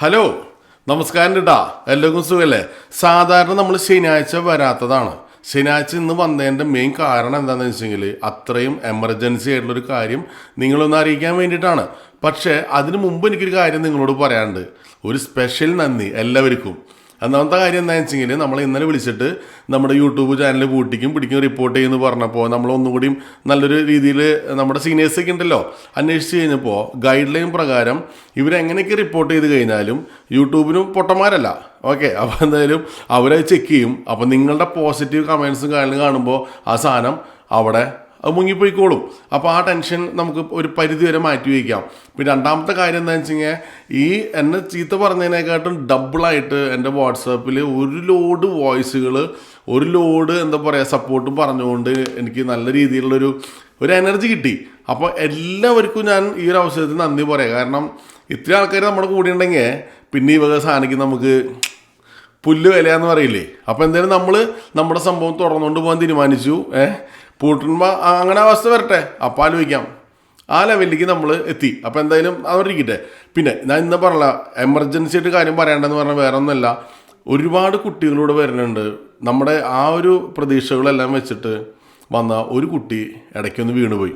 Hello നമസ്കാരം കേട്ടാ എല്ലാവർക്കും സുഖല്ലേ? സാധാരണ നമ്മൾ ശനിയാഴ്ച വരാത്തതാണ്. ശനിയാഴ്ച ഇന്ന് വന്നതിന്റെ മെയിൻ കാരണം എന്താണെന്ന് വെച്ചെങ്കിൽ അത്രയും എമർജൻസി ആയിട്ടുള്ളൊരു കാര്യം നിങ്ങളൊന്ന് അറിയിക്കാൻ വേണ്ടിയിട്ടാണ്. പക്ഷേ അതിന് മുമ്പ് എനിക്കൊരു കാര്യം നിങ്ങളോട് പറയാനുണ്ട്. ഒരു സ്പെഷ്യൽ നന്ദി എല്ലാവർക്കും. ഒന്നാമത്തെ കാര്യം എന്താണെന്ന് വെച്ചെങ്കിൽ നമ്മൾ ഇന്നലെ വിളിച്ചിട്ട് നമ്മുടെ യൂട്യൂബ് ചാനൽ പൂട്ടിക്കും പിടിക്കും റിപ്പോർട്ട് ചെയ്യുമെന്ന് പറഞ്ഞപ്പോൾ നമ്മൾ ഒന്നുകൂടിയും നല്ലൊരു രീതിയിൽ നമ്മുടെ സീനിയേഴ്സൊക്കെ ഉണ്ടല്ലോ അന്വേഷിച്ച് കഴിഞ്ഞപ്പോൾ ഗൈഡ് ലൈൻ പ്രകാരം ഇവരെങ്ങനെയൊക്കെ റിപ്പോർട്ട് ചെയ്ത് കഴിഞ്ഞാലും യൂട്യൂബിനും പൊട്ടന്മാരല്ല. ഓക്കെ അപ്പോൾ എന്തായാലും അവരത് ചെക്ക് ചെയ്യും. അപ്പോൾ നിങ്ങളുടെ പോസിറ്റീവ് കമൻസും കാര്യങ്ങളും കാണുമ്പോൾ ആ സാധനം അവിടെ അത് മുങ്ങിപ്പോയിക്കോളും. അപ്പോൾ ആ ടെൻഷൻ നമുക്ക് ഒരു പരിധി വരെ മാറ്റി വയ്ക്കാം. പിന്നെ രണ്ടാമത്തെ കാര്യം എന്താണെന്ന് വെച്ച് കഴിഞ്ഞാൽ ഈ എന്നെ ചീത്ത പറഞ്ഞതിനെക്കാട്ടും ഡബിളായിട്ട് എന്റെ വാട്സാപ്പിൽ ഒരു ലോഡ് വോയിസുകൾ ഒരു ലോഡ് എന്താ പറയുക സപ്പോർട്ട് പറഞ്ഞുകൊണ്ട് എനിക്ക് നല്ല രീതിയിലുള്ളൊരു ഒരു എനർജി കിട്ടി. അപ്പോൾ എല്ലാവർക്കും ഞാൻ ഈ ഒരു അവസരത്തിൽ നന്ദി പറയാം. കാരണം ഇത്ര ആൾക്കാർ നമ്മുടെ കൂടെ ഉണ്ടെങ്കിൽ പിന്നെ ഈ വക സാധനിക്ക് നമുക്ക് പുല്ല് വിലയാന്ന് പറയില്ലേ? അപ്പോൾ എന്തായാലും നമ്മൾ നമ്മുടെ സംഭവം തുറന്നുകൊണ്ട് പോകാൻ തീരുമാനിച്ചു. ഏഹ്? പൂട്ടുമ്പോൾ അങ്ങനെ അവസ്ഥ വരട്ടെ. അപ്പം ആലോചിക്കാം. ആ ലെവലിലേക്ക് നമ്മൾ എത്തി. അപ്പോൾ എന്തായാലും അവരിക്കട്ടെ പിന്നെ ഞാൻ ഇന്ന് പറഞ്ഞ എമർജൻസി ആയിട്ട് കാര്യം പറയേണ്ടതെന്ന് പറഞ്ഞാൽ വേറെ ഒന്നുമല്ല ഒരുപാട് കുട്ടികളോട് വരുന്നുണ്ട്. നമ്മുടെ ആ ഒരു പ്രതീക്ഷകളെല്ലാം വെച്ചിട്ട് വന്ന ഒരു കുട്ടി ഇടയ്ക്കൊന്ന് വീണുപോയി.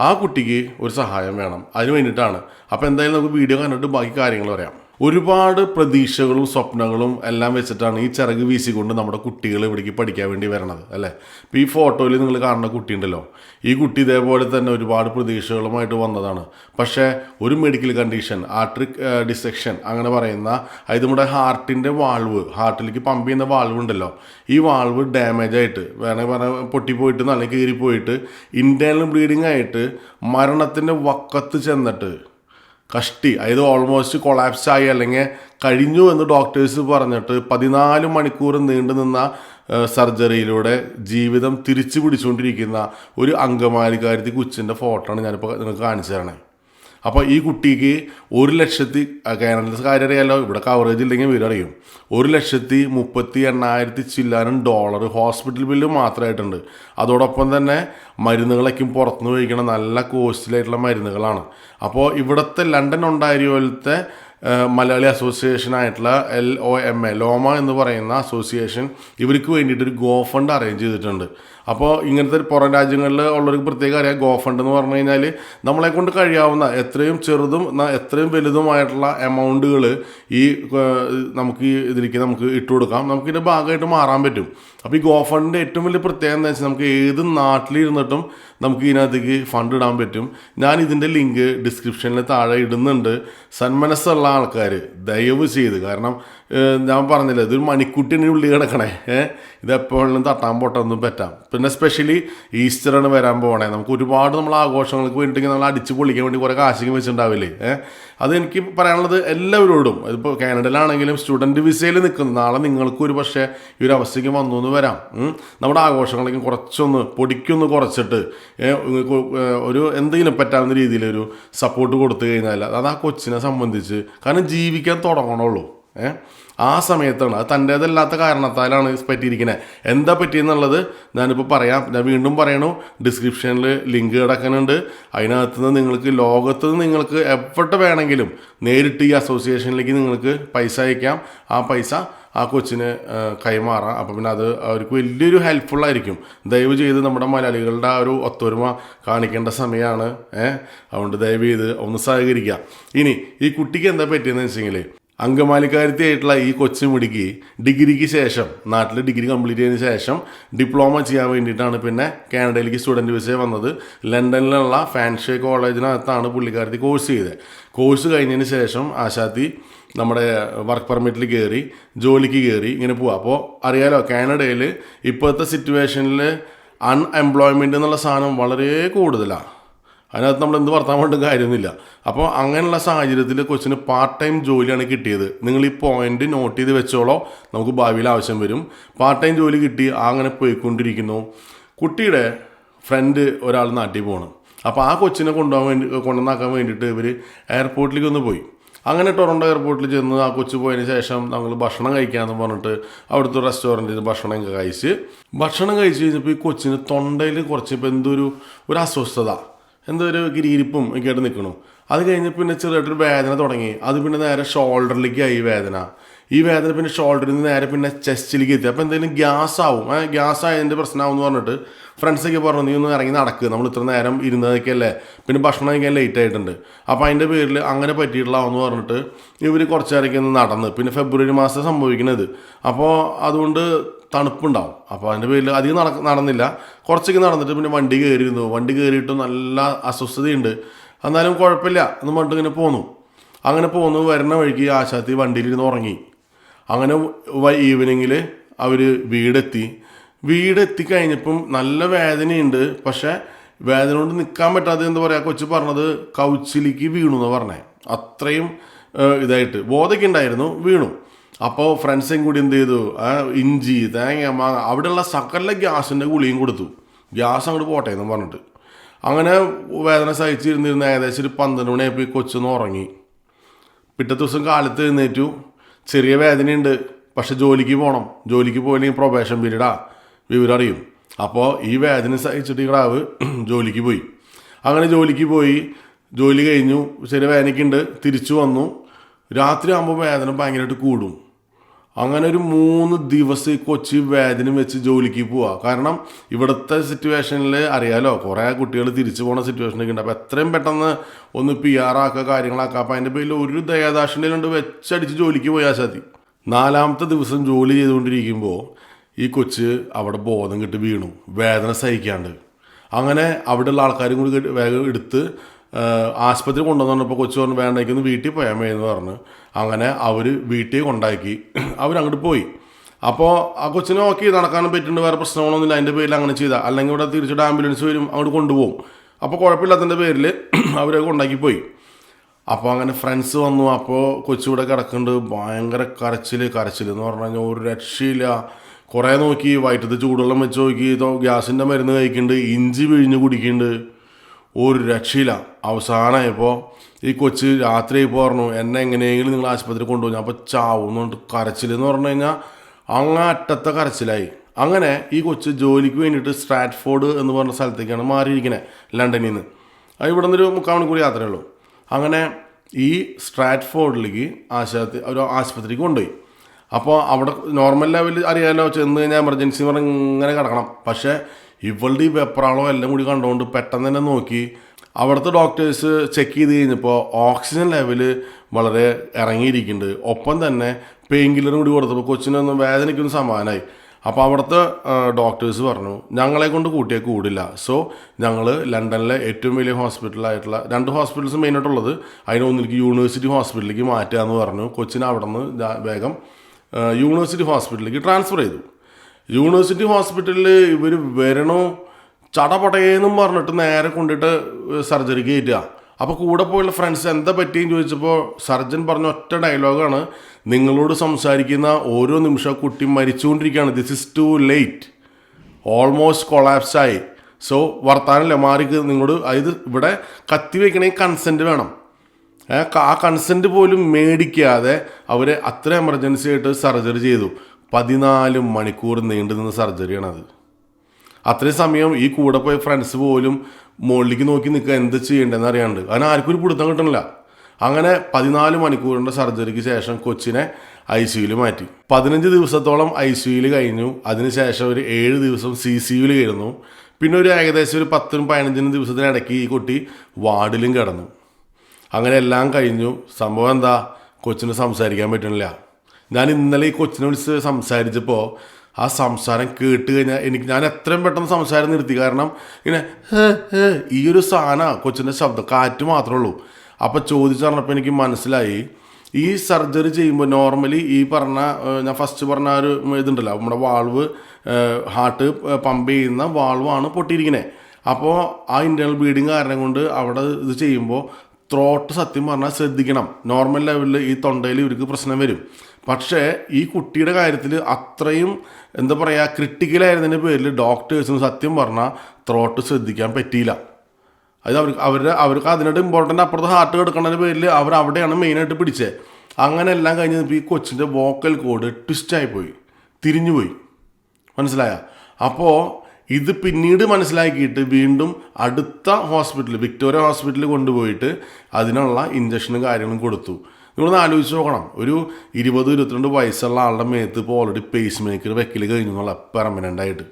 ആ കുട്ടിക്ക് ഒരു സഹായം വേണം. അതിന് വേണ്ടിയിട്ടാണ്. അപ്പോൾ എന്തായാലും നമുക്ക് വീഡിയോ കണ്ടിട്ട് ബാക്കി കാര്യങ്ങൾ പറയാം. ഒരുപാട് പ്രതീക്ഷകളും സ്വപ്നങ്ങളും എല്ലാം വെച്ചിട്ടാണ് ഈ ചിറക് വീശിക്കൊണ്ട് നമ്മുടെ കുട്ടികൾ ഇവിടേക്ക് പഠിക്കാൻ വേണ്ടി വരണത് അല്ലേ? ഇപ്പോൾ ഈ ഫോട്ടോയിൽ നിങ്ങൾ കാണുന്ന കുട്ടി ഉണ്ടല്ലോ. ഈ കുട്ടി ഇതേപോലെ തന്നെ ഒരുപാട് പ്രതീക്ഷകളുമായിട്ട് വന്നതാണ്. പക്ഷേ ഒരു മെഡിക്കൽ കണ്ടീഷൻ ആർട്രിക് ഡിസെക്ഷൻ അങ്ങനെ പറയുന്ന അത് നമ്മുടെ ഹാർട്ടിന്റെ വാൾവ് ഹാർട്ടിലേക്ക് പമ്പ് ചെയ്യുന്ന വാൾവ് ഉണ്ടല്ലോ. ഈ വാൾവ് ഡാമേജ് ആയിട്ട് വേണമെങ്കിൽ പറഞ്ഞാൽ പൊട്ടിപ്പോയിട്ട് നല്ല കീറിപ്പോയിട്ട് ഇന്റേർണൽ ബ്ലീഡിങ് ആയിട്ട് മരണത്തിന്റെ വക്കത്ത് ചെന്നിട്ട് കഷ്ടി. അതായത് ഓൾമോസ്റ്റ് കൊളാപ്സ് ആയി അല്ലെങ്കിൽ കഴിഞ്ഞു എന്ന് ഡോക്ടേഴ്സ് പറഞ്ഞിട്ട് പതിനാല് മണിക്കൂർ നീണ്ടു നിന്ന സർജറിയിലൂടെ ജീവിതം തിരിച്ചു പിടിച്ചുകൊണ്ടിരിക്കുന്ന ഒരു അങ്കമാലിക്കാരത്തി കൊച്ചിന്റെ ഫോട്ടോ ആണ് ഞാനിപ്പോൾ നിങ്ങൾക്ക് കാണിച്ചു തരണേ. അപ്പോൾ ഈ കുട്ടിക്ക് ഒരു ലക്ഷത്തി കേരളത്തിൽ കാര്യം ഇവിടെ കവറേജ് ഇല്ലെങ്കിൽ വീട് അറിയും. ഒരു ലക്ഷത്തി മുപ്പത്തി എണ്ണായിരത്തി ചില്ലാനും ഡോളർ ഹോസ്പിറ്റൽ ബില്ല് മാത്രമായിട്ടുണ്ട്. അതോടൊപ്പം തന്നെ മരുന്നുകളൊക്കെ പുറത്തുനിന്ന് കഴിക്കണം നല്ല കോസ്റ്റ്ലി ആയിട്ടുള്ള മരുന്നുകളാണ്. അപ്പോൾ ഇവിടുത്തെ ലണ്ടൻ ഉണ്ടായ ഏഹ് Malayali അസോസിയേഷനായിട്ടുള്ള L O M A LOMA എന്ന് പറയുന്ന അസോസിയേഷൻ ഇവർക്ക് വേണ്ടിയിട്ട് ഒരു ഗോ ഫണ്ട് അറേഞ്ച് ചെയ്തിട്ടുണ്ട്. അപ്പോൾ ഇങ്ങനത്തെ ഒരു പുറം രാജ്യങ്ങളിൽ ഉള്ളവർക്ക് പ്രത്യേക അറിയാം ഗോ ഫണ്ട് എന്ന് പറഞ്ഞു കഴിഞ്ഞാൽ നമ്മളെ കൊണ്ട് കഴിയാവുന്ന എത്രയും ചെറുതും എത്രയും വലുതുമായിട്ടുള്ള എമൗണ്ടുകൾ ഈ നമുക്ക് ഇതിലേക്ക് നമുക്ക് ഇട്ടുകൊടുക്കാം. നമുക്കിതിന്റെ ഭാഗമായിട്ട് മാറാൻ പറ്റും. അപ്പോൾ ഈ ഗോ ഫണ്ടിന്റെ ഏറ്റവും വലിയ പ്രത്യേകത എന്താ വെച്ചാൽ നമുക്ക് ഏത് നാട്ടിലിരുന്നിട്ടും നമുക്ക് ഇതിനകത്തേക്ക് ഫണ്ട് ഇടാൻ പറ്റും. ഞാൻ ഇതിന്റെ ലിങ്ക് ഡിസ്ക്രിപ്ഷനിൽ താഴെ ഇടുന്നുണ്ട്. സന്മനസ്സുള്ള ആൾക്കാർ ദയവ് ചെയ്ത്. കാരണം ഞാൻ പറഞ്ഞില്ല ഇതൊരു മണിക്കുട്ടിന് ഉള്ളിൽ കിടക്കണേ. ഏഹ് ഇത് എപ്പോഴും തട്ടാൻ പൊട്ടൊന്നും പറ്റാം. പിന്നെ സ്പെഷ്യലി ഈസ്റ്ററാണ് വരാൻ പോകണേ നമുക്ക് ഒരുപാട് നമ്മൾ ആഘോഷങ്ങൾക്ക് വേണ്ടിയിട്ട് നമ്മൾ അടിച്ച് പൊളിക്കാൻ വേണ്ടി കുറേ കാശിക്ക് വെച്ചിട്ടുണ്ടാവില്ലേ? ഏഹ് അത് എനിക്ക് പറയാനുള്ളത് എല്ലാവരോടും. ഇതിപ്പോൾ കാനഡയിലാണെങ്കിലും സ്റ്റുഡന്റ് വിസയിൽ നിൽക്കുന്നു നാളെ നിങ്ങൾക്ക് ഒരു പക്ഷേ ഈ ഒരു അവസ്ഥയ്ക്ക് വന്നു എന്ന് വരാം. നമ്മുടെ ആഘോഷങ്ങളേക്കും കുറച്ചൊന്ന് പൊടിക്കൊന്ന് കുറച്ചിട്ട് ഒരു എന്തെങ്കിലും പറ്റാവുന്ന രീതിയിൽ ഒരു സപ്പോർട്ട് കൊടുത്തു കഴിഞ്ഞാൽ അത് ആ കൊച്ചിനെ സംബന്ധിച്ച് കാരണം ജീവിക്കാൻ തുടങ്ങണുള്ളൂ. ആ സമയത്താണ് അത് തന്റേതല്ലാത്ത കാരണത്താലാണ് പറ്റിയിരിക്കുന്നത് എന്താ പറ്റിയെന്നുള്ളത് ഞാനിപ്പോൾ പറയാം. ഞാൻ വീണ്ടും പറയണു. ഡിസ്ക്രിപ്ഷനിൽ ലിങ്ക് കിടക്കുന്നുണ്ട്. അതിനകത്ത് നിന്ന് നിങ്ങൾക്ക് ലോകത്ത് നിന്ന് നിങ്ങൾക്ക് എവിടെ വേണമെങ്കിലും നേരിട്ട് ഈ അസോസിയേഷനിലേക്ക് നിങ്ങൾക്ക് പൈസ അയക്കാം. ആ പൈസ ആ കൊച്ചിന് കൈമാറാം. അപ്പോൾ പിന്നെ അത് അവർക്ക് വലിയൊരു ഹെൽപ്ഫുൾ ആയിരിക്കും. ദയവ് ചെയ്ത് നമ്മുടെ മലയാളികളുടെ ആ ഒരു ഒത്തൊരുമ കാണിക്കേണ്ട സമയമാണ് ഏഹ് അതുകൊണ്ട് ദയവ് ചെയ്ത് ഒന്ന് സഹകരിക്കുക. ഇനി ഈ കുട്ടിക്ക് എന്താ പറ്റിയെന്ന് വെച്ചെങ്കിൽ അങ്കമാലിക്കാരത്തി ഈ ഈ കൊച്ചുമിടിക്ക് ഡിഗ്രിക്ക് ശേഷം നാട്ടിൽ ഡിഗ്രി കംപ്ലീറ്റ് ചെയ്തതിന് ശേഷം ഡിപ്ലോമ ചെയ്യാൻ വേണ്ടിയിട്ടാണ് പിന്നെ കാനഡയിലേക്ക് സ്റ്റുഡന്റ് വിസയെ വന്നത്. ലണ്ടനിലുള്ള ഫാൻഷേ കോളേജിനകത്താണ് പുള്ളിക്കാരത്തി കോഴ്സ് ചെയ്തത്. കോഴ്സ് കഴിഞ്ഞതിന് ശേഷം ആശാത്തി നമ്മുടെ വർക്ക് പെർമിറ്റിൽ കയറി ജോലിക്ക് കയറി ഇങ്ങനെ പോവുക അപ്പോൾ അറിയാലോ കാനഡയിൽ ഇപ്പോഴത്തെ സിറ്റുവേഷനിൽ അൺഎംപ്ലോയ്മെന്റ് എന്നുള്ള സാധനം വളരെ കൂടുതലാണ് അതിനകത്ത് നമ്മൾ എന്ത് വർത്താൻ വേണ്ട കാര്യമൊന്നുമില്ല. അപ്പോൾ അങ്ങനെയുള്ള സാഹചര്യത്തിൽ കൊച്ചിന് പാർട്ട് ടൈം ജോലിയാണ് കിട്ടിയത്. നിങ്ങൾ ഈ പോയിന്റ് നോട്ട് ചെയ്ത് വെച്ചോളോ. നമുക്ക് ഭാവിയിൽ ആവശ്യം വരും. പാർട്ട് ടൈം ജോലി കിട്ടി അങ്ങനെ പോയിക്കൊണ്ടിരിക്കുന്നു. കുട്ടിയുടെ ഫ്രണ്ട് ഒരാൾ നാട്ടിൽ പോകണം അപ്പോൾ ആ കൊച്ചിനെ കൊണ്ടുപോകാൻ വേണ്ടി കൊണ്ടുവന്നാക്കാൻ വേണ്ടിയിട്ട് ഇവർ എയർപോർട്ടിലേക്ക് ഒന്ന് പോയി. അങ്ങനെ ടൊറന്റോ എയർപോർട്ടിൽ ചെന്ന് ആ കൊച്ചു പോയതിന് ശേഷം ഞങ്ങൾ ഭക്ഷണം കഴിക്കാമെന്ന് പറഞ്ഞിട്ട് അവിടുത്തെ റെസ്റ്റോറന്റിൽ നിന്ന് ഭക്ഷണം കഴിച്ച്. ഭക്ഷണം കഴിച്ച് കഴിഞ്ഞപ്പോൾ ഈ കൊച്ചിന് തൊണ്ടയിൽ കുറച്ച് ഇപ്പോൾ എന്തൊരു ഒരു അസ്വസ്ഥത. എന്തോ ഒരു ഗിരിയിരിപ്പും ഒക്കെ ആയിട്ട് നിൽക്കണു അത് കഴിഞ്ഞ് പിന്നെ ചെറുതായിട്ടൊരു വേദന തുടങ്ങി. അത് പിന്നെ നേരെ ഷോൾഡറിലേക്കായി വേദന. ഈ വേദന പിന്നെ ഷോൾഡറിൽ നിന്ന് നേരെ പിന്നെ ചെസ്റ്റിലേക്ക് എത്തി. അപ്പോൾ എന്തെങ്കിലും ഗ്യാസ് ആവും. ആ ഗ്യാസ് ആയതിന്റെ പ്രശ്നമാവും എന്ന് പറഞ്ഞിട്ട് ഫ്രണ്ട്സൊക്കെ പറഞ്ഞു നീ ഒന്ന് ഇറങ്ങി നടക്കുക നമ്മൾ ഇത്ര നേരം ഇരുന്നതൊക്കെ അല്ലേ? പിന്നെ ഭക്ഷണം കഴിക്കാൻ ലേറ്റ് ആയിട്ടുണ്ട്. അപ്പോൾ അതിന്റെ പേരിൽ അങ്ങനെ പറ്റിയിട്ടുള്ളതാവെന്ന് പറഞ്ഞിട്ട് ഇവർ കുറച്ച് നേരമൊക്കെ ഒന്ന് നടന്ന്. പിന്നെ ഫെബ്രുവരി മാസം സംഭവിക്കുന്നത് അപ്പോൾ അതുകൊണ്ട് തണുപ്പുണ്ടാവും. അപ്പോൾ അതിന്റെ പേരിൽ അധികം നട നടന്നില്ല. കുറച്ചൊക്കെ നടന്നിട്ട് പിന്നെ വണ്ടി കയറിയിരുന്നു വണ്ടി കയറിയിട്ട് നല്ല അസ്വസ്ഥതയുണ്ട്. എന്നാലും കുഴപ്പമില്ല. എന്ന് പറഞ്ഞിട്ട് ഇങ്ങനെ പോന്നു. അങ്ങനെ പോന്നു. വരുന്ന വഴിക്ക് ആശാത്തി വണ്ടിയിലിരുന്ന് ഉറങ്ങി. അങ്ങനെ ഈവനിങ്ങിൽ അവർ വീടെത്തി. വീടെത്തി കഴിഞ്ഞപ്പം നല്ല വേദനയുണ്ട്. പക്ഷേ വേദന കൊണ്ട് നിൽക്കാൻ പറ്റാതെ എന്താ പറയുക കൊച്ച് പറഞ്ഞത് കൗച്ചിലേക്ക് വീണു എന്ന് പറഞ്ഞേ. അത്രയും ഇതായിട്ട് ബോധയ്ക്ക് ഉണ്ടായിരുന്നു. വീണു. അപ്പോൾ ഫ്രണ്ട്സും കൂടി എന്ത് ചെയ്തു? ഇഞ്ചി തേങ്ങ മാങ്ങ അവിടെയുള്ള സകല ഗ്യാസിന്റെ ഗുളിയും കൊടുത്തു. ഗ്യാസ് അങ്ങോട്ട് പോട്ടെ എന്ന് പറഞ്ഞിട്ട്. അങ്ങനെ വേദന സഹിച്ചിരുന്നിരുന്ന ഏകദേശം ഒരു പന്ത്രണ്ട് മണിയായപ്പോൾ ഈ കൊച്ചൊന്ന് ഉറങ്ങി. പിറ്റത്തെ ദിവസം കാലത്ത് എഴുന്നേറ്റു. ചെറിയ വേദനയുണ്ട്. പക്ഷെ ജോലിക്ക് പോകണം ജോലിക്ക് പോയില്ലെങ്കിൽ പ്രൊബേഷൻ പീരീഡാ വിവരം അറിയും. അപ്പോൾ ഈ വേദന സഹിച്ചിട്ട് ഈ കിടാവ് ജോലിക്ക് പോയി. അങ്ങനെ ജോലിക്ക് പോയി. ജോലി കഴിഞ്ഞു. ചെറിയ വേദനയ്ക്കുണ്ട് തിരിച്ചു വന്നു. രാത്രി ആകുമ്പോൾ വേദന ഭയങ്കരമായിട്ട് കൂടും. അങ്ങനെ ഒരു മൂന്ന് ദിവസം ഈ കൊച്ചി വേദന വെച്ച് ജോലിക്ക് പോവാ. കാരണം ഇവിടുത്തെ സിറ്റുവേഷനിൽ അറിയാലോ കുറേ കുട്ടികൾ തിരിച്ചു പോണ സിറ്റുവേഷനൊക്കെ ഉണ്ട്. അപ്പോൾ എത്രയും പെട്ടെന്ന് ഒന്ന് പി ആർ ആക്കുക കാര്യങ്ങളാക്കുക. അപ്പോൾ അതിന്റെ പേരിൽ ഒരു ദയാദാക്ഷിണ്യം കൊണ്ട് വെച്ചടിച്ച് ജോലിക്ക് പോയാൽ മതി. നാലാമത്തെ ദിവസം ജോലി ചെയ്തുകൊണ്ടിരിക്കുമ്പോൾ ഈ കൊച്ച് അവിടെ ബോധം കിട്ടി വീണു. വേദന സഹിക്കാണ്ട്. അങ്ങനെ അവിടെയുള്ള ആൾക്കാരും കൂടി വേഗം എടുത്ത് ആശുപത്രി കൊണ്ടുവന്നപ്പോൾ കൊച്ചു പറഞ്ഞു വേണ്ടെങ്കിൽ വീട്ടിൽ പോയാൽ മതി എന്ന് പറഞ്ഞ്. അങ്ങനെ അവർ വീട്ടിൽ കൊണ്ടാക്കി. അവരങ്ങോട്ട് പോയി. അപ്പോൾ ആ കൊച്ചിനെ ഓക്കെ നടക്കാനും പറ്റുന്നുണ്ട് വേറെ പ്രശ്നങ്ങളൊന്നുമില്ല അതിന്റെ പേരിൽ അങ്ങനെ ചെയ്താൽ അല്ലെങ്കിൽ ഇവിടെ തിരിച്ചിട്ട് ആംബുലൻസ് വരും അങ്ങോട്ട് കൊണ്ടുപോകും. അപ്പോൾ കുഴപ്പമില്ലാത്തതിന്റെ പേരിൽ അവരെ കൊണ്ടാക്കി പോയി. അപ്പോൾ അങ്ങനെ ഫ്രണ്ട്സ് വന്നു. അപ്പോൾ കൊച്ചിവിടെ കിടക്കുന്നുണ്ട് ഭയങ്കര കരച്ചിൽ കരച്ചിൽ എന്ന് പറഞ്ഞു കഴിഞ്ഞാൽ ഒരു രക്ഷയില്ല. കുറേ നോക്കി വയറ്റത്ത് ചൂടുവെള്ളം വെച്ച് നോക്കി ഗ്യാസിന്റെ മരുന്ന് കഴിക്കുന്നുണ്ട് ഇഞ്ചി പിഴിഞ്ഞ് കുടിക്കുന്നുണ്ട്. ഒരു രക്ഷയില്ല. അവസാനമായപ്പോൾ ഈ കൊച്ച് രാത്രി ആയപ്പോൾ പറഞ്ഞു എന്നെ എങ്ങനെയെങ്കിലും നിങ്ങൾ ആശുപത്രി കൊണ്ടുപോകും അപ്പോൾ ചാവുന്നുണ്ട് കരച്ചിൽ എന്ന് പറഞ്ഞു കഴിഞ്ഞാൽ അങ്ങ് അറ്റത്തെ കരച്ചിലായി. അങ്ങനെ ഈ കൊച്ച് ജോലിക്ക് വേണ്ടിയിട്ട് സ്ട്രാറ്റ്ഫോർഡ് എന്ന് പറഞ്ഞ സ്ഥലത്തേക്കാണ് മാറിയിരിക്കുന്നത് ലണ്ടനിൽ നിന്ന്. അത് ഇവിടെ നിന്നൊരു മുക്കാൽ മണിക്കൂർ യാത്രയുള്ളൂ അങ്ങനെ ഈ സ്ട്രാറ്റ്ഫോർഡിലേക്ക് ആശുപത്രി ഒരു ആശുപത്രിക്ക് കൊണ്ടുപോയി. അപ്പോൾ അവിടെ നോർമൽ ലെവലിൽ അറിയാമല്ലോ ചെന്ന് കഴിഞ്ഞാൽ എമർജൻസി പറഞ്ഞ് ഇങ്ങനെ കിടക്കണം. പക്ഷേ ഇവളുടെ ഈ വെപ്രാളോ എല്ലാം കൂടി കണ്ടുകൊണ്ട് പെട്ടെന്ന് തന്നെ നോക്കി. അവിടുത്തെ ഡോക്ടേഴ്സ് ചെക്ക് ചെയ്ത് കഴിഞ്ഞപ്പോൾ ഓക്സിജൻ ലെവൽ വളരെ ഇറങ്ങിയിരിക്കുന്നുണ്ട്. ഒപ്പം തന്നെ പെയിൻ കില്ലറും കൂടി കൊടുത്തപ്പോൾ കൊച്ചിനൊന്ന് വേദനയ്ക്കൊന്ന് സമാനമായി അപ്പോൾ അവിടുത്തെ ഡോക്ടേഴ്സ് പറഞ്ഞു ഞങ്ങളെ കൊണ്ട് കൂട്ടിയാൽ കൂടില്ല. സോ ഞങ്ങൾ ലണ്ടനിലെ ഏറ്റവും വലിയ ഹോസ്പിറ്റലായിട്ടുള്ള രണ്ട് ഹോസ്പിറ്റൽസ് മെയിനായിട്ടുള്ളത് അതിനൊന്നിലേക്ക് യൂണിവേഴ്സിറ്റി ഹോസ്പിറ്റലിലേക്ക് മാറ്റുക എന്ന് പറഞ്ഞു. കൊച്ചിനെ അവിടെ നിന്ന് വേഗം യൂണിവേഴ്സിറ്റി ഹോസ്പിറ്റലിലേക്ക് ട്രാൻസ്ഫർ ചെയ്തു. യൂണിവേഴ്സിറ്റി ഹോസ്പിറ്റലിൽ ഇവർ വരണോ? ചടപടയെന്നും പറഞ്ഞിട്ട് നേരെ കൊണ്ടിട്ട് സർജറിക്ക് കയറ്റുക അപ്പോൾ കൂടെ പോയുള്ള ഫ്രണ്ട്സ് എന്താ പറ്റിയെന്ന് ചോദിച്ചപ്പോൾ സർജൻ പറഞ്ഞ ഒറ്റ ഡയലോഗാണ് നിങ്ങളോട് സംസാരിക്കുന്ന ഓരോ നിമിഷം കുട്ടി മരിച്ചുകൊണ്ടിരിക്കുകയാണ്. This is too late almost collapse ആയി. സോ വർത്താനല്ലേ? മാറി നിങ്ങളോട് അതായത് ഇവിടെ കത്തി വയ്ക്കണമെങ്കിൽ കൺസെന്റ് വേണം. ആ കൺസെന്റ് പോലും മേടിക്കാതെ അവരെ അത്ര എമർജൻസി ആയിട്ട് സർജറി ചെയ്തു. പതിനാല് മണിക്കൂർ നീണ്ടു നിന്ന സർജറിയാണ് അത് അത്രയും സമയം ഈ കൂടെ പോയ ഫ്രണ്ട്സ് പോലും മുകളിലേക്ക് നോക്കി നിൽക്കുക എന്ത് ചെയ്യേണ്ടതെന്ന് അറിയാണ്ട്. അതിന് ആർക്കും ഒരു പിടുത്തം കിട്ടണില്ല. അങ്ങനെ പതിനാല് മണിക്കൂറിന്റെ സർജറിക്ക് ശേഷം കൊച്ചിനെ ഐ സിയുയിൽ മാറ്റി. പതിനഞ്ച് ദിവസത്തോളം ഐ സിയുയിൽ കഴിഞ്ഞു. അതിനുശേഷം ഒരു ഏഴ് ദിവസം സി സിയുയിൽ കയറുന്നു പിന്നെ ഒരു ഏകദേശം ഒരു പത്തിനും പതിനഞ്ചിനും ദിവസത്തിനിടയ്ക്ക് ഈ കുട്ടി വാർഡിലും കിടന്നു. അങ്ങനെ എല്ലാം കഴിഞ്ഞു. സംഭവം എന്താ? കൊച്ചിന് സംസാരിക്കാൻ പറ്റണില്ല. ഞാൻ ഇന്നലെ ഈ കൊച്ചിനെ വിളിച്ച് സംസാരിച്ചപ്പോൾ ആ സംസാരം കേട്ട് കഴിഞ്ഞാൽ എനിക്ക് ഞാൻ എത്രയും പെട്ടെന്ന് സംസാരം നിർത്തി. കാരണം ഇങ്ങനെ ഈ ഒരു സാധന കൊച്ചിന്റെ ശബ്ദം കാറ്റ് മാത്രമേ ഉള്ളൂ. അപ്പോൾ ചോദിച്ചറിഞ്ഞപ്പോൾ എനിക്ക് മനസ്സിലായി ഈ സർജറി ചെയ്യുമ്പോൾ നോർമലി ഈ പറഞ്ഞ ഞാൻ ഫസ്റ്റ് പറഞ്ഞ ഒരു ഇതുണ്ടല്ലോ നമ്മുടെ വാൾവ് ഹാർട്ട് പമ്പ് ചെയ്യുന്ന വാൾവാണ് പൊട്ടിയിരിക്കുന്നത് അപ്പോൾ ആ ഇന്റേർണൽ ബ്ലീഡിങ് കാരണം കൊണ്ട് അവിടെ ഇത് ചെയ്യുമ്പോൾ ത്രോട്ട് സത്യം പറഞ്ഞാൽ ശ്രദ്ധിക്കണം. നോർമൽ ലെവലിൽ ഈ തൊണ്ടയിൽ ഇവർക്ക് പ്രശ്നം വരും. പക്ഷേ ഈ കുട്ടിയുടെ കാര്യത്തിൽ അത്രയും എന്താ പറയുക ക്രിട്ടിക്കലായിരുന്നതിന്റെ പേരിൽ ഡോക്ടേഴ്സിന് സത്യം പറഞ്ഞാൽ ത്രോട്ട് ശ്രദ്ധിക്കാൻ പറ്റിയില്ല. അത് അവർക്ക് അവരുടെ അവർക്ക് അതിനായിട്ട് ഇമ്പോർട്ടന്റ് അപ്പുറത്ത് ഹാർട്ട് കിടക്കുന്നതിന്റെ പേരിൽ അവർ അവിടെയാണ് മെയിനായിട്ട് പിടിച്ചത് അങ്ങനെ എല്ലാം കഴിഞ്ഞപ്പോൾ ഈ കൊച്ചിന്റെ വോക്കൽ കോഡ് ട്വിസ്റ്റായി പോയി. തിരിഞ്ഞു പോയി. മനസ്സിലായ? അപ്പോൾ ഇത് പിന്നീട് മനസ്സിലാക്കിയിട്ട് വീണ്ടും അടുത്ത ഹോസ്പിറ്റൽ വിക്ടോറിയ ഹോസ്പിറ്റലിൽ കൊണ്ടുപോയിട്ട് അതിനുള്ള ഇഞ്ചക്ഷനും കാര്യങ്ങളും കൊടുത്തു. നിങ്ങളൊന്ന് ആലോചിച്ച് നോക്കണം. ഒരു ഇരുപത് ഇരുപത്തിരണ്ട് വയസ്സുള്ള ആളുടെ മേത്ത് ഇപ്പോൾ ഓൾറെഡി പേസ് മേക്കർ വെക്കൽ കഴിഞ്ഞു എന്നുള്ള പെർമനന്റ് ആയിട്ട്.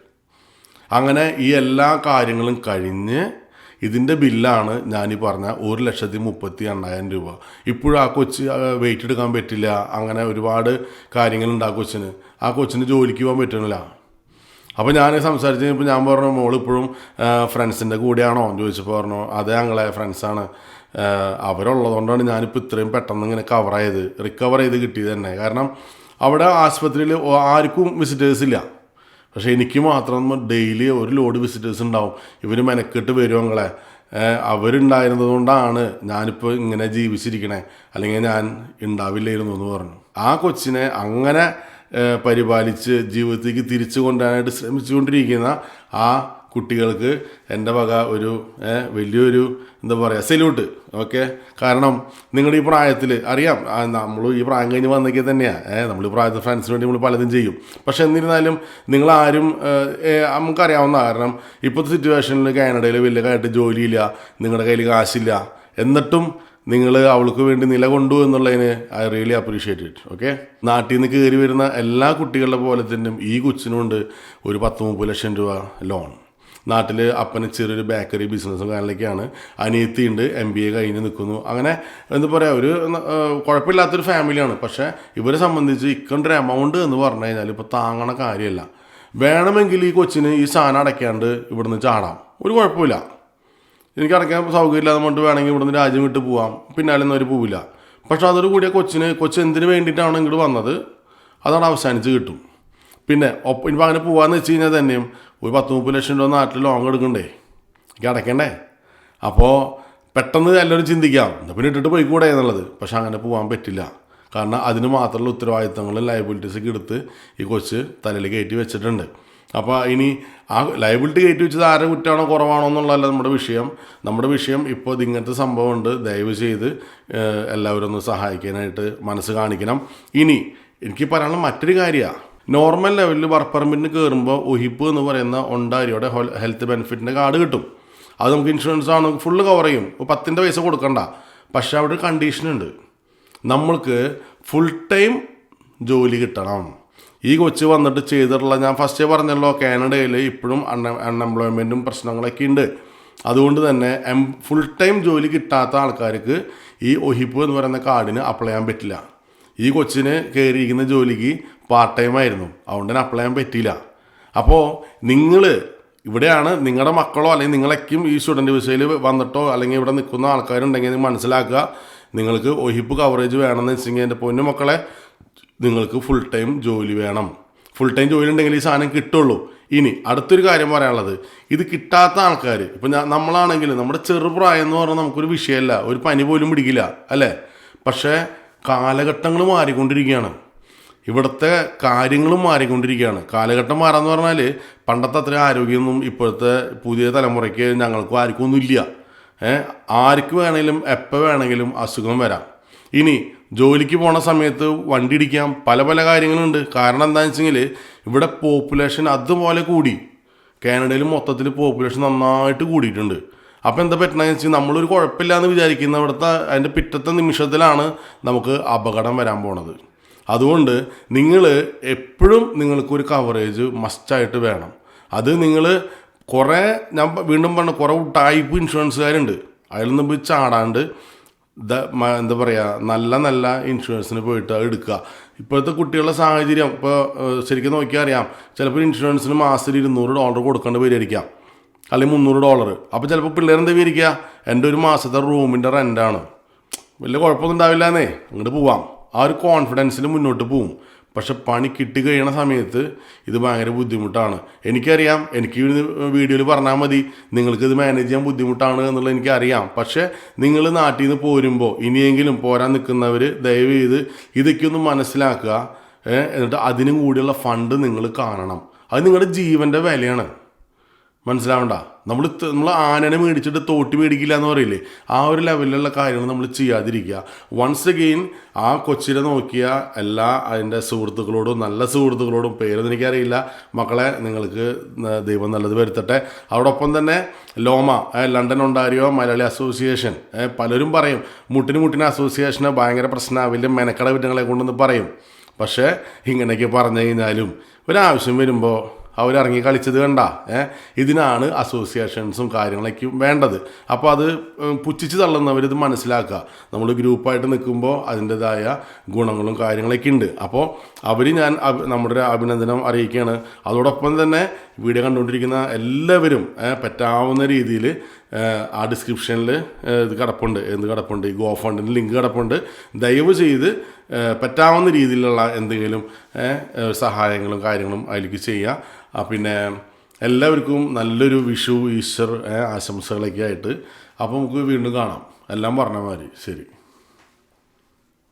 അങ്ങനെ ഈ എല്ലാ കാര്യങ്ങളും കഴിഞ്ഞ് ഇതിന്റെ ബില്ലാണ് ഞാൻ ഈ പറഞ്ഞ ഒരു ലക്ഷത്തി മുപ്പത്തി എണ്ണായിരം രൂപ. ഇപ്പോഴും ആ കൊച്ച് വെയിറ്റ് എടുക്കാൻ പറ്റില്ല. അങ്ങനെ ഒരുപാട് കാര്യങ്ങളുണ്ട് ആ കൊച്ചിന്. ആ കൊച്ചിന് ജോലിക്ക് പോകാൻ പറ്റണില്ല. അപ്പോൾ ഞാൻ സംസാരിച്ച് കഴിഞ്ഞപ്പോൾ ഞാൻ പറഞ്ഞു മോൾ ഇപ്പോഴും ഫ്രണ്ട്സിന്റെ കൂടെയാണോ? എന്ന് ചോദിച്ചപ്പോൾ പറഞ്ഞു അതെ ഞങ്ങളെ ഫ്രണ്ട്സാണ് അവരുള്ളതുകൊണ്ടാണ് ഞാനിപ്പോൾ ഇത്രയും പെട്ടെന്ന് ഇങ്ങനെ കവർ ചെയ്ത് റിക്കവർ ചെയ്ത് കിട്ടിയത് തന്നെ കാരണം അവിടെ ആശുപത്രിയിൽ ആർക്കും വിസിറ്റേഴ്സ് ഇല്ല. പക്ഷേ എനിക്ക് മാത്രം ഡെയിലി ഒരു ലോഡ് വിസിറ്റേഴ്സ് ഉണ്ടാവും. ഇവർ മെനക്കെട്ട് വരും ഞങ്ങളെ അവരുണ്ടായിരുന്നത് കൊണ്ടാണ് ഞാനിപ്പോൾ ഇങ്ങനെ ജീവിച്ചിരിക്കണേ. അല്ലെങ്കിൽ ഞാൻ ഉണ്ടാവില്ലായിരുന്നു എന്ന് പറഞ്ഞു. ആ കൊച്ചിനെ അങ്ങനെ പരിപാലിച്ച് ജീവിതത്തേക്ക് തിരിച്ചു കൊണ്ടുവരാനായിട്ട് ശ്രമിച്ചുകൊണ്ടിരിക്കുന്ന ആ കുട്ടികൾക്ക് എന്റെ വക ഒരു വലിയൊരു എന്താ പറയുക സല്യൂട്ട് ഓക്കെ? കാരണം നിങ്ങളുടെ ഈ പ്രായത്തിൽ അറിയാം നമ്മൾ ഈ പ്രായം കഴിഞ്ഞ് വന്നേക്കെ തന്നെയാണ് ഏഹ് നമ്മൾ ഈ പ്രായത്തിൽ ഫ്രണ്ട്സിന് വേണ്ടി നമ്മൾ പലതും ചെയ്യും. പക്ഷെ എന്നിരുന്നാലും നിങ്ങളാരും നമുക്കറിയാവുന്ന കാരണം ഇപ്പോഴത്തെ സിറ്റുവേഷനിൽ കാനഡയിൽ വലിയ കാര്യമായിട്ട് ജോലിയില്ല നിങ്ങളുടെ കയ്യിൽ കാശില്ല. എന്നിട്ടും നിങ്ങൾ അവൾക്ക് വേണ്ടി നിലകൊണ്ടു എന്നുള്ളതിന് I really appreciate it okay നാട്ടിൽ നിന്ന് കയറി വരുന്ന എല്ലാ കുട്ടികളുടെ പോലെ തന്നെ ഈ കൊച്ചിനുണ്ട് ഒരു പത്ത് മുപ്പത് ലക്ഷം രൂപ ലോൺ നാട്ടിൽ അപ്പന് ചെറിയൊരു ബേക്കറി ബിസിനസ്സും കാര്യങ്ങളൊക്കെയാണ്. അനിയത്തിയുണ്ട് എം ബി എ കഴിഞ്ഞ് നിൽക്കുന്നു അങ്ങനെ എന്താ പറയുക ഒരു കുഴപ്പമില്ലാത്തൊരു ഫാമിലിയാണ് പക്ഷേ ഇവരെ സംബന്ധിച്ച് ഇക്കണ്ട ഒരു എമൗണ്ട് എന്ന് പറഞ്ഞു കഴിഞ്ഞാൽ ഇപ്പോൾ താങ്ങണ കാര്യമല്ല. വേണമെങ്കിൽ ഈ കൊച്ചിന് ഈ സാധനം അടയ്ക്കാണ്ട് ഇവിടുന്ന് ചാടാം. ഒരു കുഴപ്പമില്ല. എനിക്ക് അടയ്ക്കാൻ സൗകര്യമില്ലാതെ കൊണ്ട് വേണമെങ്കിൽ ഇവിടുന്ന് രാജ്യം വിട്ട് പോവാം. പിന്നാലെ ഒന്നും അവർ പോവില്ല. പക്ഷെ അതൊരു കൂടിയ കൊച്ചിന് കൊച്ചു എന്തിനു വേണ്ടിയിട്ടാണ് ഇങ്ങോട്ട് വന്നത്? അതവിടെ അവസാനിച്ച് കിട്ടും. പിന്നെ ഒപ്പം അങ്ങനെ പോകാമെന്ന് വെച്ച് കഴിഞ്ഞാൽ തന്നെയും ഒരു പത്ത് മുപ്പത് ലക്ഷം രൂപ നാട്ടിൽ ലോങ് എടുക്കണ്ടേ? എനിക്ക് അടയ്ക്കണ്ടേ? അപ്പോൾ പെട്ടെന്ന് എല്ലാവരും ചിന്തിക്കാം. പിന്നെ ഇട്ടിട്ട് പോയിക്കൂടെ എന്നുള്ളത്. പക്ഷെ അങ്ങനെ പോകാൻ പറ്റില്ല. കാരണം അതിന് മാത്രമുള്ള ഉത്തരവാദിത്തങ്ങളും ലയബിലിറ്റീസൊക്കെ എടുത്ത് ഈ കൊച്ച് തലയിൽ കയറ്റി വെച്ചിട്ടുണ്ട്. അപ്പോൾ ഇനി ആ ലയബിലിറ്റി കയറ്റി വെച്ചത് ആരുടെ കുറ്റമാണോ കുറവാണോ എന്നുള്ളതല്ല നമ്മുടെ വിഷയം. നമ്മുടെ വിഷയം ഇപ്പോൾ ഇങ്ങനത്തെ സംഭവമുണ്ട്. ദയവ് ചെയ്ത് എല്ലാവരും ഒന്ന് സഹായിക്കാനായിട്ട് മനസ്സ് കാണിക്കണം. ഇനി എനിക്ക് പറയാനുള്ള മറ്റൊരു കാര്യമാണ് നോർമൽ ലെവലിൽ വർക്ക് പെർമിറ്റിന് കയറുമ്പോൾ ഒഹിപ്പ് എന്ന് പറയുന്ന ഒണ്ടാരിയുടെ ഹെൽത്ത് ബെനിഫിറ്റിന്റെ കാർഡ് കിട്ടും. അത് നമുക്ക് ഇൻഷുറൻസ് ആണ്. ഫുള്ള് കവർ ചെയ്യും. പത്തിന്റെ പൈസ കൊടുക്കണ്ട. പക്ഷേ അവിടെ ഒരു കണ്ടീഷൻ ഉണ്ട്. നമ്മൾക്ക് ഫുൾ ടൈം ജോലി കിട്ടണം. ഈ കൊച്ച് വന്നിട്ട് ചെയ്തിട്ടുള്ള ഞാൻ ഫസ്റ്റ് പറഞ്ഞല്ലോ കാനഡയിൽ ഇപ്പോഴും അൺ അൺഎംപ്ലോയ്മെന്റും പ്രശ്നങ്ങളൊക്കെ ഉണ്ട് അതുകൊണ്ട് തന്നെ എം ഫുൾ ടൈം ജോലി കിട്ടാത്ത ആൾക്കാർക്ക് ഈ ഒഹിപ്പ് എന്ന് പറയുന്ന കാർഡിന് അപ്ലൈ ചെയ്യാൻ പറ്റില്ല. ഈ കൊച്ചിന് കയറിയിരിക്കുന്ന ജോലിക്ക് പാർട്ട് ടൈം ആയിരുന്നു. അതുകൊണ്ട് തന്നെ അപ്ലൈ ചെയ്യാൻ പറ്റിയില്ല. അപ്പോൾ നിങ്ങൾ ഇവിടെയാണ് നിങ്ങളുടെ മക്കളോ അല്ലെങ്കിൽ നിങ്ങളൊക്കെയും ഈ സ്റ്റുഡന്റ് വിസയിൽ വന്നിട്ടോ അല്ലെങ്കിൽ ഇവിടെ നിൽക്കുന്ന ആൾക്കാരുണ്ടെങ്കിൽ മനസ്സിലാക്കുക. നിങ്ങൾക്ക് ഒഹിപ്പ് കവറേജ് വേണമെന്ന് വെച്ചെങ്കിൽ എന്റെ പൊന്നു മക്കളെ നിങ്ങൾക്ക് ഫുൾ ടൈം ജോലി വേണം. ഫുൾ ടൈം ജോലി ഉണ്ടെങ്കിൽ ഈ സാധനം കിട്ടുള്ളൂ. ഇനി അടുത്തൊരു കാര്യം പറയാനുള്ളത്. ഇത് കിട്ടാത്ത ആൾക്കാർ ഇപ്പം ഞാൻ നമ്മളാണെങ്കിൽ നമ്മുടെ ചെറുപ്രായം എന്ന് പറഞ്ഞാൽ നമുക്കൊരു വിഷയമല്ല ഒരു പനി പോലും പിടിക്കില്ല അല്ലേ? പക്ഷേ കാലഘട്ടങ്ങൾ മാറിക്കൊണ്ടിരിക്കുകയാണ്. ഇവിടുത്തെ കാര്യങ്ങളും മാറിക്കൊണ്ടിരിക്കുകയാണ്. കാലഘട്ടം മാറാന്ന് പറഞ്ഞാൽ പണ്ടത്തെ അത്ര ആരോഗ്യമൊന്നും ഇപ്പോഴത്തെ പുതിയ തലമുറയ്ക്ക് ഞങ്ങൾക്കും ആർക്കും ഒന്നും ഇല്ല ഏഹ് ആർക്ക് വേണമെങ്കിലും എപ്പോൾ വേണമെങ്കിലും അസുഖം വരാം. ഇനി ജോലിക്ക് പോണ സമയത്ത് വണ്ടി ഇടിക്കാം. പല പല കാര്യങ്ങളുണ്ട്. കാരണം എന്താണെന്ന് വെച്ചെങ്കിൽ ഇവിടെ പോപ്പുലേഷൻ അതുപോലെ കൂടി. കാനഡയിൽ മൊത്തത്തിൽ പോപ്പുലേഷൻ നന്നായിട്ട് കൂടിയിട്ടുണ്ട്. അപ്പോൾ എന്താ പറ്റണമെന്ന് വെച്ചാൽ നമ്മളൊരു കുഴപ്പമില്ല എന്ന് വിചാരിക്കുന്ന അവിടുത്തെ അതിന്റെ പിറ്റത്തെ നിമിഷത്തിലാണ് നമുക്ക് അപകടം വരാൻ പോണത്. അതുകൊണ്ട് നിങ്ങൾ എപ്പോഴും നിങ്ങൾക്കൊരു കവറേജ് മസ്റ്റായിട്ട് വേണം. അത് നിങ്ങൾ കുറേ ഞാൻ വീണ്ടും പറഞ്ഞു കുറേ ടൈപ്പ് ഇൻഷുറൻസുകാരുണ്ട് അതിൽ നിന്ന് പോയി ചാടാണ്ട് എന്താ പറയുക നല്ല നല്ല ഇൻഷുറൻസിന് പോയിട്ട് എടുക്കുക. ഇപ്പോഴത്തെ കുട്ടികളുടെ സാഹചര്യം ഇപ്പോൾ ശരിക്കും നോക്കിയാൽ അറിയാം ചിലപ്പോൾ ഇൻഷുറൻസിന് മാസത്തിൽ ഇരുന്നൂറ് ഡോളർ കൊടുക്കേണ്ട പേരായിരിക്കാം അല്ലെങ്കിൽ മുന്നൂറ് ഡോളർ അപ്പോൾ ചിലപ്പോൾ പിള്ളേർ എന്താ വിചാരിക്കുക? എന്റെ ഒരു മാസത്തെ റൂമിന്റെ റെന്റാണ് വലിയ കുഴപ്പമൊന്നും ഉണ്ടാവില്ല എന്നേ അങ്ങോട്ട് പോവാം. ആ ഒരു കോൺഫിഡൻസിൽ മുന്നോട്ട് പോവും. പക്ഷെ പണി കിട്ടി കഴിയണ സമയത്ത് ഇത് ഭയങ്കര ബുദ്ധിമുട്ടാണ്. എനിക്കറിയാം എനിക്ക് വീഡിയോയിൽ പറഞ്ഞാൽ മതി നിങ്ങൾക്ക് ഇത് മാനേജ് ചെയ്യാൻ ബുദ്ധിമുട്ടാണ് എന്നുള്ളത് എനിക്കറിയാം. പക്ഷേ നിങ്ങൾ നാട്ടിൽ നിന്ന് പോരുമ്പോൾ ഇനിയെങ്കിലും പോരാൻ നിൽക്കുന്നവർ ദയവ് ചെയ്ത് ഇതൊക്കെ ഒന്ന് മനസ്സിലാക്കുക എന്നിട്ട് അതിനും കൂടിയുള്ള ഫണ്ട് നിങ്ങൾ കാണണം. അത് നിങ്ങളുടെ ജീവന്റെ വിലയാണ്. മനസ്സിലാവണ്ട? നമ്മൾ നമ്മൾ ആനനെ മേടിച്ചിട്ട് തോട്ടി മേടിക്കില്ല എന്ന് പറയില്ലേ? ആ ഒരു ലെവലിലുള്ള കാര്യങ്ങൾ നമ്മൾ ചെയ്യാതിരിക്കുക. വൺസ് അഗെയിൻ ആ കൊച്ചിനെ നോക്കിയ എല്ലാ അതിന്റെ സുഹൃത്തുക്കളോടും നല്ല സുഹൃത്തുക്കളോടും പേരൊന്നും എനിക്കറിയില്ല. മക്കളെ നിങ്ങൾക്ക് ദൈവം നല്ലത് വരുത്തട്ടെ. അതോടൊപ്പം തന്നെ LOMA London Ontario Malayali association പലരും പറയും മുട്ടിന് മുട്ടിന് അസോസിയേഷന് ഭയങ്കര പ്രശ്നമാവില്ല മെനക്കട വിറ്റങ്ങളെ കൊണ്ടെന്ന് പറയും. പക്ഷേ ഇങ്ങനെയൊക്കെ പറഞ്ഞു കഴിഞ്ഞാലും ഒരാവശ്യം വരുമ്പോൾ അവരിറങ്ങി കളിച്ചത് കണ്ട. ഇതിനാണ് അസോസിയേഷൻസും കാര്യങ്ങളൊക്കെ വേണ്ടത്. അപ്പോൾ അത് പുച്ഛിച്ച് തള്ളുന്നവരിത് മനസ്സിലാക്കുക. നമ്മൾ ഗ്രൂപ്പായിട്ട് നിൽക്കുമ്പോൾ അതിന്റെതായ ഗുണങ്ങളും കാര്യങ്ങളൊക്കെ ഉണ്ട് അപ്പോൾ അവർ ഞാൻ നമ്മുടെ അഭിനന്ദനം അറിയിക്കുകയാണ് അതോടൊപ്പം തന്നെ വീഡിയോ കണ്ടുകൊണ്ടിരിക്കുന്ന എല്ലാവരും പറ്റാവുന്ന രീതിയിൽ ആ ഡിസ്ക്രിപ്ഷനിൽ ഇത് കിടപ്പുണ്ട്. എന്ത് കിടപ്പുണ്ട്? ഈ ഗോ ഫണ്ടിന്റെ ലിങ്ക് കിടപ്പുണ്ട്. ദയവ് ചെയ്ത് പറ്റാവുന്ന രീതിയിലുള്ള എന്തെങ്കിലും സഹായങ്ങളും കാര്യങ്ങളും അതിലേക്ക് ചെയ്യുക പിന്നെ എല്ലാവർക്കും നല്ലൊരു വിഷു ഈസ്റ്റർ ആശംസകളൊക്കെ ആയിട്ട് അപ്പോൾ നമുക്ക് വീണ്ടും കാണാം. എല്ലാം പറഞ്ഞ മാതിരി. ശരി.